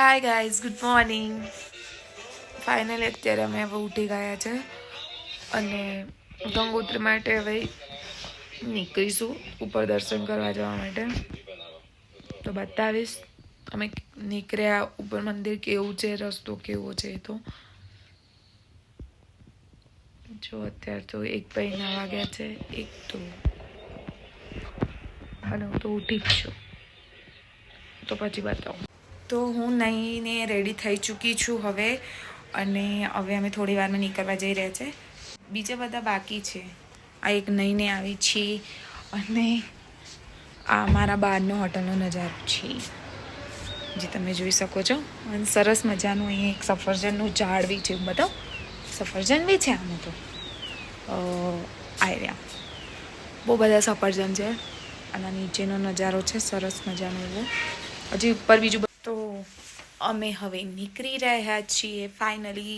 Hi guys good morning finally અત્યારે અમે હવે ઉઠી ગયા છે અને ગંગોત્રી માટે હવે નીકળીશું ઉપર દર્શન કરવા જવા માટે. તો બતાવીશ, અમે નીકળ્યા ઉપર મંદિર કેવું છે, રસ્તો કેવો છે એ તો. જો અત્યારે તો એક પૈના વાગ્યા છે, એક તો. અને હું તો ઉઠી જ છું. તો પછી બતાવું. તો હું નહીંને રેડી થઈ ચૂકી છું હવે અને હવે અમે થોડી વારમાં નીકળવા જઈ રહ્યા છે. બીજા બધા બાકી છે. આ એક નહીંને આવી છે અને આ મારા બહારનો હોટલનો નજારો છે. જે તમે જોઈ શકો છો. અને સરસ મજાનું અહીંયા એક સફરજનનું ઝાડ બી છે. બધો સફરજન બી છે આમાં તો. આવ્યા બહુ બધા સફરજન છે. અને નીચેનો નજારો છે. સરસ મજાનો એવો. હજી ઉપર બીજું અમે હવે નીકળી રહ્યા છીએ. ફાઇનલી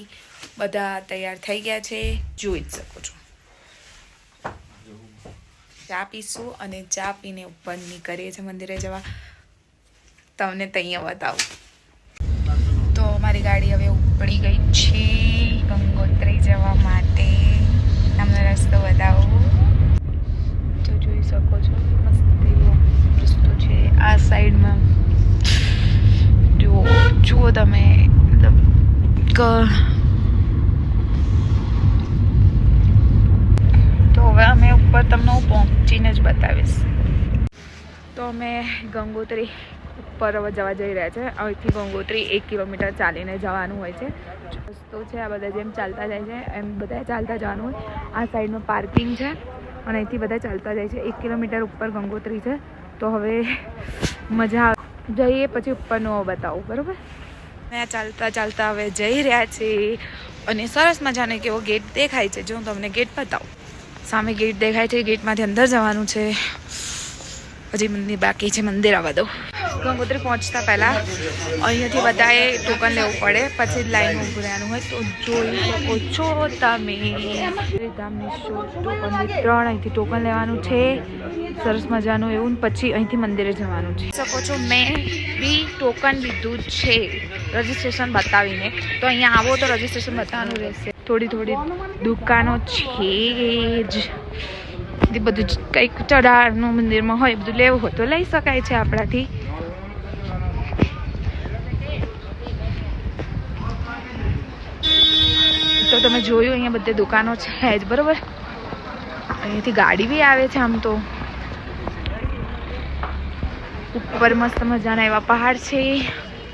બધા તૈયાર થઈ ગયા છે. જોઈ જ શકો છો. ચા પીશું અને ચા પીને ઉપર નીકળીએ છીએ મંદિરે જવા. તમને ત્યાં બતાવું. તો અમારી ગાડી હવે ઉપડી ગઈ છે ગંગોત્રી જવા માટે. તમને રસ્તો બતાવું તો જોઈ શકો છો મસ્ત એવો રસ્તો છે આ સાઈડમાં જો જુઓ તમે મતલબ ક- તો હવે અમે ઉપર તમને હું પહોંચીને જ બતાવીશ. તો અમે ગંગોત્રી ઉપર હવે જવા જઈ રહ્યા છે. અહીંથી ગંગોત્રી એક કિલોમીટર ચાલીને જવાનું હોય છે. રસ્તો છે, આ બધા જેમ ચાલતા જાય છે, એમ બધા ચાલતા જવાનું હોય. આ સાઈડમાં પાર્કિંગ છે અને અહીંથી બધા ચાલતા જાય છે. એક કિલોમીટર ઉપર ગંગોત્રી છે. તો હવે મજા જઈએ પછી ઉપરનું બતાવું, બરાબર? અમે ચાલતા ચાલતા હવે જઈ રહ્યા છીએ અને સરસ મજાનો એક એવો ગેટ દેખાય છે, જો હું તમને ગેટ બતાવું. સામે ગેટ દેખાય છે, ગેટમાંથી અંદર જવાનું છે. હજી મંદિર બાકી છે, મંદિર આવવા દો. ગંગોત્રી પહોંચતા પહેલાં અહીંયાથી બધાએ ટોકન લેવું પડે. પછી લાઈન ઊભું રહેવાનું હોય તો જોઈ શકો છો તમે. ટોકન ત્રણ અહીંથી ટોકન લેવાનું છે. સરસ મજાનું એવું. પછી અહીંથી મંદિરે જવાનું છે. શકો છો, મેં બી ટોકન લીધું છે. રજિસ્ટ્રેશન બતાવીને. તો અહીંયા આવો તો રજિસ્ટ્રેશન બતાવવાનું રહેશે. થોડી થોડી દુકાનો છે જ. બધું કંઈક ચઢાણનું મંદિરમાં હોય બધું લેવું હોય તો લઈ શકાય છે આપણાથી તો તમે જોયું, અહીંયા બધી દુકાનો છે જ, બરોબર? અહીંયાથી ગાડી બી આવે છે આમ તો. ઉપર મસ્ત મજાના એવા પહાડ છે.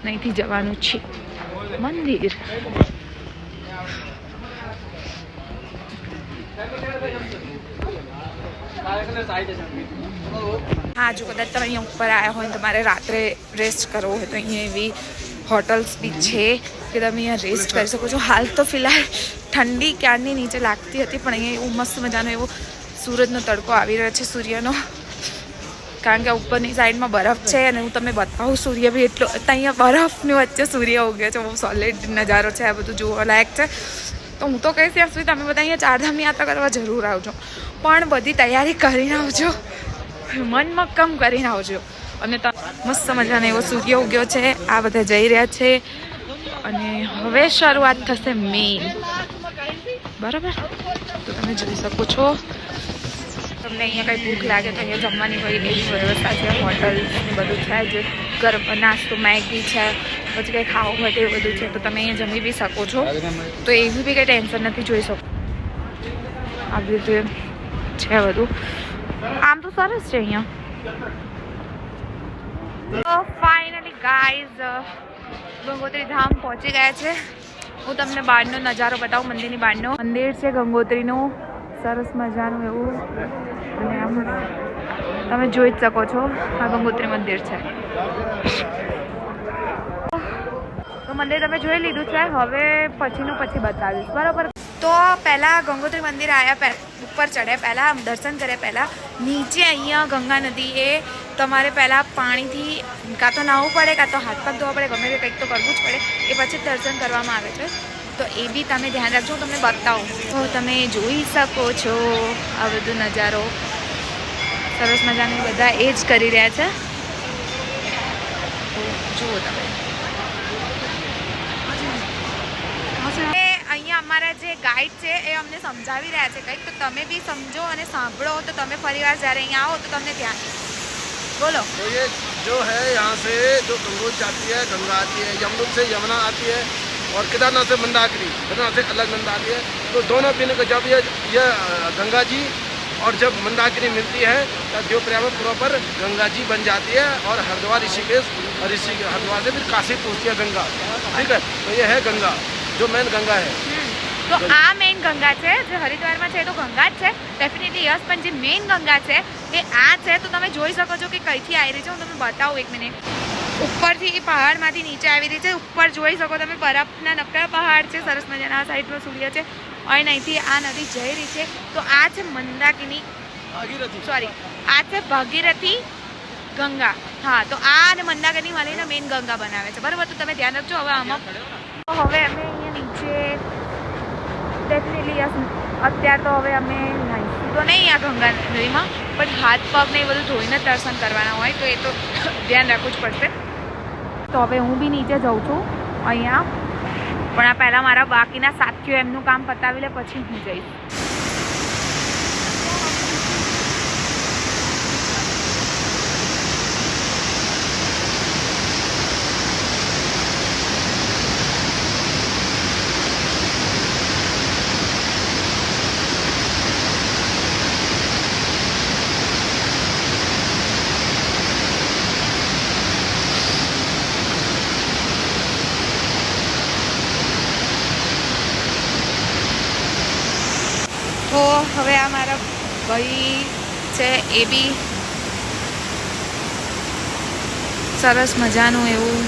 અહીંથી જવાનું છે. મંદિર. હા, જો કદાચ તમે અહીંયા ઉપર આવ્યા હોય ને તમારે રાત્રે રેસ્ટ કરવો હોય તો અહીંયા એવી હોટલ્સ બી છે કે તમે અહીંયા રેસ્ટ કરી શકો છો. હાલ તો ફિલહાલ ઠંડી ક્યારની નીચે લાગતી હતી, પણ અહીંયા એવું મસ્ત મજાનો એવો સૂરજનો તડકો આવી રહ્યો છે, સૂર્યનો. કારણ કે ઉપરની સાઈડમાં બરફ છે અને હું તમને બતાવું, સૂર્ય બી એટલો અહીંયા બરફની વચ્ચે સૂર્ય ઉગ્યો છે, બહુ સોલિડ નજારો છે, આ બધું જોવાલાયક છે. તો હું તો કહીશ ત્યાં સુધી તમે બધા અહીંયા ચારધામની યાત્રા કરવા જરૂર આવજો. પણ બધી તૈયારી કરીને આવજો. મન મક્કમ કરીને આવજો. અને મસ્ત મજાનો એવો સૂર્ય ઉગ્યો છે, આ બધા જઈ રહ્યા છે. અને હવે શરૂઆત થશે મેઇન. બરાબર? તો તમે જોઈ શકો છો. તમને અહીંયા કંઈ ભૂખ લાગે તો અહીંયા જમવાની હોય એવી વ્યવસ્થા છે હોટલ ને બધું છે, જે ગરમ નાસ્તો, મેગી છે, પછી કંઈ ખાવું હોય તો બધું છે, તો તમે અહીંયા જમી બી શકો છો. તો એવી બી કંઈ ટેન્શન નથી, જોઈ શકો. આવી રીતે છે બધું. આમ તો સરસ છે અહીંયા. ફાઇનલી ગાઈઝ ગંગોત્રી ધામ પહોંચી ગયા છે. હું તમને બહારનો નજારો બતાવું, મંદિરની બહારનો મંદિર છે ગંગોત્રીનું. સરસ મજાનું એવું. અને આમ તમે જોઈ જ શકો છો, આ ગંગોત્રી મંદિર છે. તો મંદિર તમે જોઈ લીધું છે. હવે પછીનું પછી બતાવીશ. બરાબર? તો પહેલાં ગંગોત્રી મંદિર આવ્યા ઉપર ચડ્યા પહેલાં દર્શન કર્યા પહેલાં નીચે અહીંયા ગંગા નદી એ તમારે પહેલાં પાણીથી કાં તો નાહવું પડે, કાં તો હાથ પગ ધોવા પડે, ગમે તે કંઈક તો કરવું જ પડે. એ પછી દર્શન કરવામાં આવે છે. તો એ બી તમે ધ્યાન રાખજો, હું તમને બતાવું. તો તમે જોઈ શકો છો આ બધો નજારો. સરસ મજાની બધા એ જ કરી રહ્યા છે. જુઓ તમે. અમારા જે ગાઈડ છે એ અમને સમજાવી રહ્યા છે કંઈક તો તમે બી સમજો અને સાંભળો તો તમે ફરીવાર જ્યારે અહીંયા આવો તો તમને ધ્યાન બોલો तो ये जो है यहाँ से जो गंगोत जाती है गंगा आती है यमुना से यमुना आती है और केदारनाथ से मंदाकिनी केदारनाथ से अलग नंदा आती है तो दोनों पीने को जब ये ये अ, गंगा जी और जब मंदाकिनी मिलती है तब देवप्रयाग में प्रॉपर गंगा जी बन जाती है और हरिद्वार ऋषिकेश और ऋषि हरिद्वार से फिर काशी पहुँचती है गंगा ठीक है तो ये है गंगा जो मेन गंगा है તો આ મેઇન ગંગા છે જે હરિદ્વારમાં છે એ તો ગંગા જ છે. ડેફિનેટલી યસ પણ જે મેઇન ગંગા છે એ આ છે. તો તમે જોઈ શકો છો કે કઈથી આવી રહી છે. હું તમને બતાવું એક મિનિટ ઉપરથી એ પહાડમાંથી નીચે આવી રહી છે. ઉપર જોઈ શકો તમે બરફના નકરા પહાડ છે. સરસ મજાના સાઈડમાં સૂર્ય છે. અને અહીંથી આ નદી જઈ રહી છે. તો આ છે મંદાકિની સોરી આ છે ભાગીરથી ગંગા. હા તો આ અને મંદાકિની મળીને મેઇન ગંગા બનાવે છે. બરાબર? તો તમે ધ્યાન રાખજો. હવે આમાં હવે અમે અહીંયા નીચે ડેફિનેટલી અત્યાર તો હવે અમે નાહીશું તો નહીં આ ગંગા નદીમાં પણ હાથ પગ ને એ બધું ધોઈને દર્શન કરવાના હોય, તો એ તો ધ્યાન રાખવું જ પડશે. તો હવે હું બી નીચે જઉં છું, અહીંયા. પણ આ પહેલાં મારા બાકીના સાથીઓ એમનું કામ પતાવી લે, પછી હું જઈશ તો હવે આ મારા ભાઈ છે, એ બી સરસ મજાનું એવું.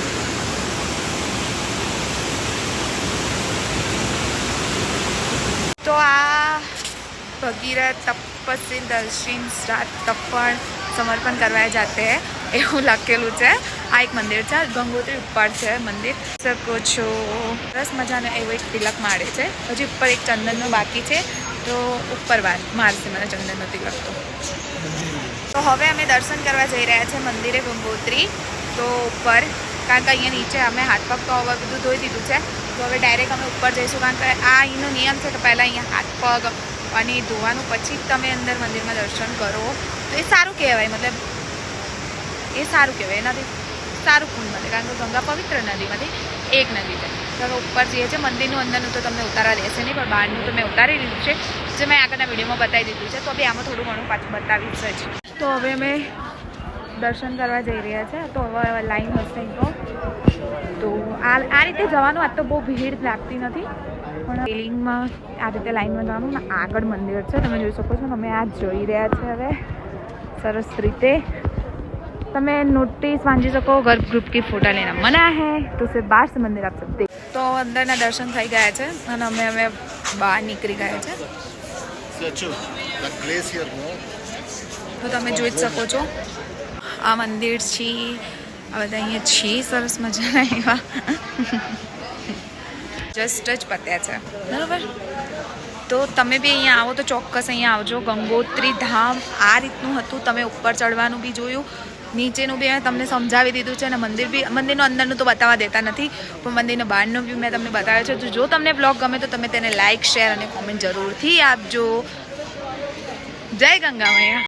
તો આ ભગીરથ, તપસ્વી, દર્શિન, શ્રાદ્ધ, તપણ સમર્પણ કરવા જાતે એવું લખેલું છે. આ એક મંદિર છે ગંગોત્રી ઉપર છે મંદિર. શકો છો સરસ મજાનો એવો એક તિલક માળે છે. હજી ઉપર એક ચંદનનું બાકી છે. તો ઉપરવાર મારશે, મને ચંદન નથી લાગતો તો હવે અમે દર્શન કરવા જઈ રહ્યા છે મંદિરે ગંગોત્રી, તો ઉપર, કારણ કે અહીંયા નીચે અમે હાથ પગ તો હવે બધું ધોઈ દીધું છે, તો હવે ડાયરેક્ટ અમે ઉપર જઈશું, કારણ કે આ અહીંનો નિયમ છે કે પહેલાં અહીંયા હાથ પગ અને ધોવાનું પછી તમે અંદર મંદિરમાં દર્શન કરો. તો એ સારું કહેવાય, મતલબ એ સારું કહેવાય, એનાથી સારું પૂન કે ગંગા પવિત્ર નદીમાંથી એક નદી છે. તો ઉપર જઈએ છે મંદિરનું અંદરનું તો તમને ઉતારા દેશે નહીં, પણ બહારનું તો મેં ઉતારી દીધું છે. જે મેં આગળના વિડીયોમાં બતાવી દીધું છે, તો બી આમાં થોડું ઘણું પાછું બતાવીશ જ. તો હવે અમે દર્શન કરવા જઈ રહ્યા છે. તો હવે લાઈન હશે તો. તો આ આ રીતે જવાનું, આજ તો બહુ ભીડ લાગતી નથી. પણ રેલિંગમાં આ રીતે લાઈનમાં જવાનું આગળ મંદિર છે, તમે જોઈ શકો છો. તમે આ જોઈ રહ્યા છે હવે. સરસ રીતે. તમે नोटिस समझी सको अगर ग्रुप की फोटो लेना मना है तो सिर्फ बाहर से मंदिर आप सब देख તો અંદરના દર્શન થઈ ગયા છે અને અમે અમે બહાર નીકળી ગયા છે Statue, the glacier, no? તો તમે જોઈ જ શકો છો આ મંદિર છે આ બધા અહીંયા છે સરસ મજાના એવા જસ્ટ જ પત્યા છે બરાબર તો તમે બી અહીંયા આવો તો ચોક્કસ અહીંયા આવજો ગંગોત્રી ધામ આ રીતનું હતું તમે ઉપર ચડવાનું બી જોયું નીચેનું બી મેં તમને સમજાવી દીધું છે અને મંદિર બી મંદિરનું અંદરનું તો બતાવવા દેતા નથી, પણ મંદિરનો બહારનું બી મેં તમને બતાવ્યો છે. તો જો તમને બ્લોગ ગમે તો તમે તેને લાઇક શેર અને કોમેન્ટ જરૂરથી આપજો. જય ગંગા મૈયા.